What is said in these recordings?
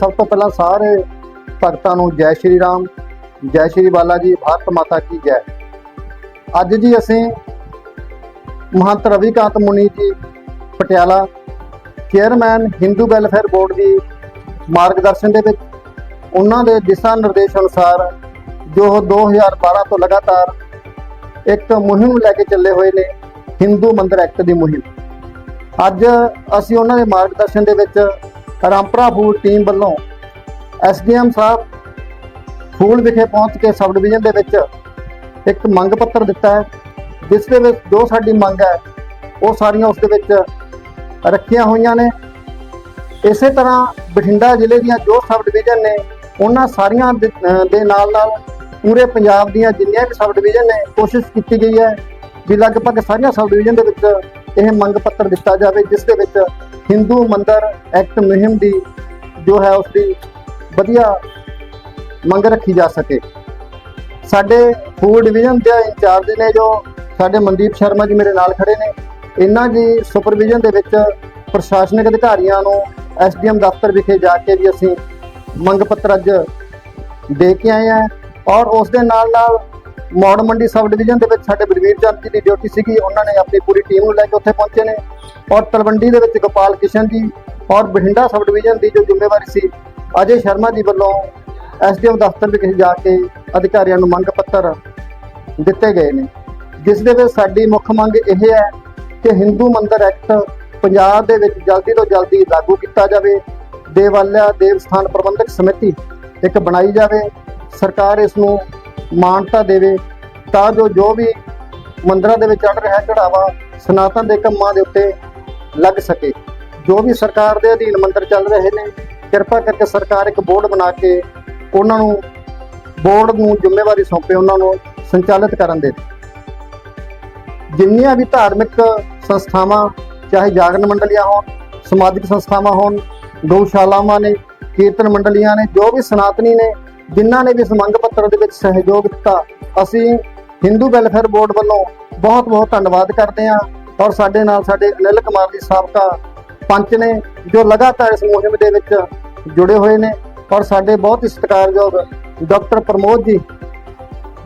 ਸਭ ਤੋਂ ਪਹਿਲਾਂ ਸਾਰੇ ਭਗਤਾਂ ਨੂੰ ਜੈ ਸ਼੍ਰੀ ਰਾਮ, ਜੈ ਸ਼੍ਰੀ ਬਾਲਾ ਜੀ ਭਾਰਤ ਮਾਤਾ ਕੀ ਜੈ। ਅੱਜ ਜੀ ਅਸੀਂ Mahant Ravikant Muni ji Patiala chairman Hindu welfare board ਦੀ ਮਾਰਗਦਰਸ਼ਨ ਦੇ ਵਿੱਚ ਉਹਨਾਂ ਦੇ ਦਿਸ਼ਾ ਨਿਰਦੇਸ਼ ਅਨੁਸਾਰ ਜੋ ਉਹ 2012 ਤੋਂ ਲਗਾਤਾਰ ਇੱਕ ਮੁਹਿੰਮ ਲੈ ਕੇ ਚੱਲੇ ਹੋਏ ਨੇ ਹਿੰਦੂ ਮੰਦਰ ਐਕਟ ਦੀ ਮੁਹਿੰਮ। ਅੱਜ ਅਸੀਂ ਉਹਨਾਂ ਦੇ ਮਾਰਗਦਰਸ਼ਨ ਦੇ ਵਿੱਚ ਰਾਮਪੁਰਾ ਫੂਡ ਟੀਮ ਵੱਲੋਂ ਐਸਡੀਐਮ ਸਾਹਿਬ ਫੂਲ ਵਿਖੇ ਪਹੁੰਚ ਕੇ ਸਬ ਡਿਵੀਜ਼ਨ ਦੇ ਵਿੱਚ ਇੱਕ ਮੰਗ ਪੱਤਰ ਦਿੱਤਾ ਹੈ, ਜਿਸ ਦੇ ਵਿੱਚ ਜੋ ਸਾਡੀ ਮੰਗ ਹੈ, ਉਹ ਸਾਰੀਆਂ ਉਸ ਦੇ ਵਿੱਚ ਰੱਖੀਆਂ ਹੋਈਆਂ ਨੇ। ਇਸੇ ਤਰ੍ਹਾਂ ਬਠਿੰਡਾ ਜ਼ਿਲ੍ਹੇ ਦੀਆਂ ਜੋ ਸਬ ਡਿਵੀਜ਼ਨ ਨੇ, ਉਹਨਾਂ ਸਾਰੀਆਂ ਦੇ ਨਾਲ ਨਾਲ ਪੂਰੇ ਪੰਜਾਬ ਦੀਆਂ ਜਿੰਨੀਆਂ ਵੀ ਸਬ ਡਿਵੀਜ਼ਨ ਨੇ, ਕੋਸ਼ਿਸ਼ ਕੀਤੀ ਗਈ ਹੈ ਵੀ ਲਗਭਗ ਸਾਰੀਆਂ ਸਬ ਡਿਵੀਜ਼ਨ ਦੇ ਵਿੱਚ ਇਹ ਮੰਗ ਪੱਤਰ ਦਿੱਤਾ ਜਾਵੇ, ਜਿਸ ਦੇ ਵਿੱਚ ਹਿੰਦੂ ਮੰਦਰ ਐਕਟ ਮੁਹਿੰਮ ਦੀ ਜੋ ਹੈ ਉਸ ਦੀ ਵਧੀਆ ਮੰਗ ਰੱਖੀ ਜਾ ਸਕੇ। ਸਾਡੇ ਫੂਡ ਡਿਵੀਜ਼ਨ ਦੇ ਇੰਚਾਰਜ ਨੇ ਜੋ ਸਾਡੇ ਮਨਦੀਪ ਸ਼ਰਮਾ ਜੀ ਮੇਰੇ ਨਾਲ ਖੜੇ ਨੇ, ਇਹਨਾਂ ਦੀ ਸੁਪਰਵਿਜ਼ਨ ਦੇ ਵਿੱਚ ਪ੍ਰਸ਼ਾਸਨਿਕ ਅਧਿਕਾਰੀਆਂ ਨੂੰ ਐਸਡੀਐਮ ਦਫ਼ਤਰ ਵਿਖੇ ਜਾ ਕੇ ਵੀ ਅਸੀਂ ਮੰਗ ਪੱਤਰ ਅੱਜ ਦੇ ਕੇ ਆਏ ਆ ਔਰ ਉਸ ਦੇ ਨਾਲ ਨਾਲ ਮੌੜ ਮੰਡੀ ਸਬ ਡਿਵੀਜ਼ਨ ਦੇ ਵਿੱਚ ਸਾਡੇ ਬਲਵੀਰ ਚੰਦ ਜੀ ਦੀ ਡਿਊਟੀ ਸੀਗੀ। ਉਹਨਾਂ ਨੇ ਆਪਣੀ ਪੂਰੀ ਟੀਮ ਨੂੰ ਲੈ ਕੇ ਉੱਥੇ ਪਹੁੰਚੇ ਨੇ। ਔਰ ਤਲਵੰਡੀ ਦੇ ਵਿੱਚ ਗੋਪਾਲ ਕਿਸ਼ਨ ਜੀ ਔਰ ਬਠਿੰਡਾ ਸਬ ਡਿਵੀਜ਼ਨ ਦੀ ਜੋ ਜ਼ਿੰਮੇਵਾਰੀ ਸੀ, ਅਜੇ ਸ਼ਰਮਾ ਜੀ ਵੱਲੋਂ ਐਸਡੀਐਮ ਦਫ਼ਤਰ ਵਿਖੇ ਜਾ ਕੇ ਅਧਿਕਾਰੀਆਂ ਨੂੰ ਮੰਗ ਪੱਤਰ ਦਿੱਤੇ ਗਏ ਨੇ। ਜਿਸ ਦੇ ਵਿੱਚ ਸਾਡੀ ਮੁੱਖ ਮੰਗ ਇਹ ਹੈ ਕਿ ਹਿੰਦੂ ਮੰਦਰ ਐਕਟ ਪੰਜਾਬ ਦੇ ਵਿੱਚ ਜਲਦੀ ਤੋਂ ਜਲਦੀ ਲਾਗੂ ਕੀਤਾ ਜਾਵੇ। ਦੇਵਾਲਿਆ ਦੇਵ ਸਥਾਨ ਪ੍ਰਬੰਧਕ ਸਮਿਤੀ ਇੱਕ ਬਣਾਈ ਜਾਵੇ। ਸਰਕਾਰ ਇਸ ਨੂੰ ਮਾਨਤਾ ਦੇਵੇ, ਤਾਂ ਜੋ ਜੋ ਵੀ ਮੰਦਰਾਂ ਦੇ ਵਿੱਚ ਚੜ ਰਿਹਾ ਚੜਾਵਾ ਸਨਾਤਨ ਦੇ ਕੰਮਾਂ ਦੇ ਉੱਤੇ ਲੱਗ ਸਕੇ। ਜੋ ਵੀ ਸਰਕਾਰ ਦੇ ਅਧੀਨ ਮੰਦਰ ਚੱਲ ਰਹੇ ਨੇ, ਕਿਰਪਾ ਕਰਕੇ ਸਰਕਾਰ ਇੱਕ ਬੋਰਡ ਬਣਾ ਕੇ ਉਹਨਾਂ ਨੂੰ ਬੋਰਡ ਨੂੰ ਜ਼ਿੰਮੇਵਾਰੀ ਸੌਂਪੇ, ਉਹਨਾਂ ਨੂੰ ਸੰਚਾਲਿਤ ਕਰਨ ਦੇ। ਜਿੰਨੀਆਂ ਵੀ ਧਾਰਮਿਕ ਸੰਸਥਾਵਾਂ, ਚਾਹੇ ਜਾਗਰਣ ਮੰਡਲੀਆਂ ਹੋਣ, ਸਮਾਜਿਕ ਸੰਸਥਾਵਾਂ ਹੋਣ, ਗਊਸ਼ਾਲਾਵਾਂ ਨੇ, ਕੀਰਤਨ ਮੰਡਲੀਆਂ ਨੇ, ਜੋ ਵੀ ਸਨਾਤਨੀ ਨੇ ਜਿਨ੍ਹਾਂ ਨੇ ਵੀ ਇਸ ਮੰਗ ਪੱਤਰ ਦੇ ਵਿੱਚ ਸਹਿਯੋਗ ਦਿੱਤਾ, ਅਸੀਂ ਹਿੰਦੂ ਵੈਲਫੇਅਰ ਬੋਰਡ ਵੱਲੋਂ ਬਹੁਤ ਬਹੁਤ ਧੰਨਵਾਦ ਕਰਦੇ ਹਾਂ ਔਰ ਸਾਡੇ ਨਾਲ ਸਾਡੇ ਅਨਿਲ ਕੁਮਾਰ ਜੀ ਸਾਬਕਾ ਪੰਚ ਨੇ ਜੋ ਲਗਾਤਾਰ ਇਸ ਮੁਹਿੰਮ ਦੇ ਵਿੱਚ ਜੁੜੇ ਹੋਏ ਨੇ ਔਰ ਸਾਡੇ ਬਹੁਤ ਹੀ ਸਤਿਕਾਰਯੋਗ ਡਾਕਟਰ ਪ੍ਰਮੋਦ ਜੀ,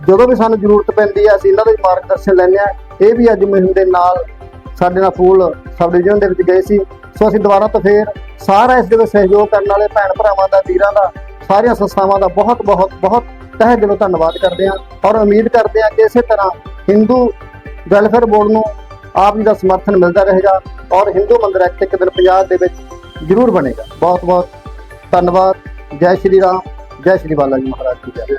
ਜਦੋਂ ਵੀ ਸਾਨੂੰ ਜ਼ਰੂਰਤ ਪੈਂਦੀ ਹੈ, ਅਸੀਂ ਇਹਨਾਂ ਦਾ ਮਾਰਗਦਰਸ਼ਨ ਲੈਂਦੇ ਹਾਂ। ਇਹ ਵੀ ਅੱਜ ਮੁਹਿੰਮ ਦੇ ਨਾਲ ਸਾਡੇ ਨਾਲ ਫੂਲ ਸਬ ਡਿਵੀਜ਼ਨ ਦੇ ਵਿੱਚ ਗਏ ਸੀ। ਸੋ ਅਸੀਂ ਦੁਬਾਰਾ ਤੋਂ ਫੇਰ ਸਾਰਾ ਇਸ ਦੇ ਵਿੱਚ ਸਹਿਯੋਗ ਕਰਨ ਵਾਲੇ ਭੈਣ ਭਰਾਵਾਂ ਦਾ, ਵੀਰਾਂ ਦਾ ਸਾਰੀਆਂ ਸੰਸਥਾਵਾਂ ਦਾ ਬਹੁਤ ਬਹੁਤ ਬਹੁਤ ਤਹਿ ਦਿਲੋਂ ਧੰਨਵਾਦ ਕਰਦੇ ਹਾਂ ਔਰ ਉਮੀਦ ਕਰਦੇ ਹਾਂ ਕਿ ਇਸੇ ਤਰ੍ਹਾਂ ਹਿੰਦੂ ਵੈਲਫੇਅਰ ਬੋਰਡ ਨੂੰ ਆਪ ਜੀ ਦਾ ਸਮਰਥਨ ਮਿਲਦਾ ਰਹੇਗਾ ਔਰ ਹਿੰਦੂ ਮੰਦਰ ਐਕਟ ਇੱਕ ਦਿਨ ਪੰਜਾਬ ਦੇ ਵਿੱਚ ਜ਼ਰੂਰ ਬਣੇਗਾ। ਬਹੁਤ ਬਹੁਤ ਧੰਨਵਾਦ। ਜੈ ਸ਼੍ਰੀ ਰਾਮ, ਜੈ ਸ਼੍ਰੀ ਬਾਲਾ ਜੀ ਮਹਾਰਾਜ ਕੀ ਜੈ।